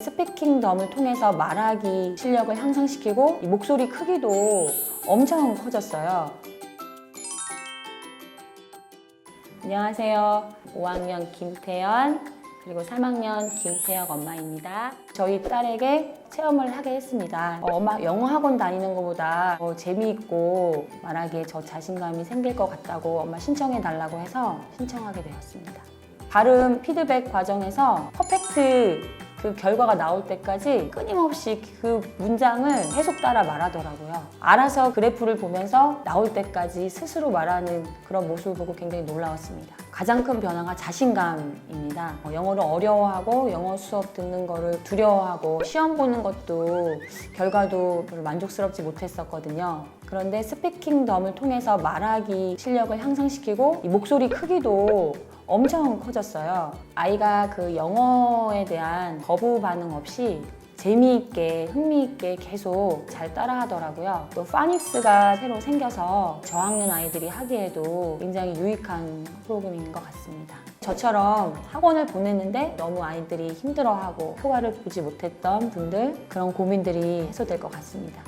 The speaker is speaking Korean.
스피킹덤을 통해서 말하기 실력을 향상시키고 이 목소리 크기도 엄청 커졌어요. 안녕하세요. 5학년 김태연 그리고 3학년 김태혁 엄마입니다. 저희 딸에게 체험을 하게 했습니다. 어, 엄마 영어 학원 다니는 것보다 더 재미있고 말하기에 저 자신감이 생길 것 같다고 엄마 신청해 달라고 해서 신청하게 되었습니다. 발음 피드백 과정에서 퍼펙트 그 결과가 나올 때까지 끊임없이 그 문장을 계속 따라 말하더라고요. 알아서 그래프를 보면서 나올 때까지 스스로 말하는 그런 모습을 보고 굉장히 놀라웠습니다. 가장 큰 변화가 자신감입니다. 어, 영어를 어려워하고 영어 수업 듣는 거를 두려워하고 시험 보는 것도 결과도 만족스럽지 못했었거든요. 그런데 스피킹 덤을 통해서 말하기 실력을 향상시키고 이 목소리 크기도 엄청 커졌어요. 아이가 그 영어에 대한 거부 반응 없이 재미있게 흥미있게 계속 잘 따라하더라고요. 또 파닉스가 새로 생겨서 저학년 아이들이 하기에도 굉장히 유익한 프로그램인 것 같습니다. 저처럼 학원을 보냈는데 너무 아이들이 힘들어하고 효과를 보지 못했던 분들 그런 고민들이 해소될 것 같습니다.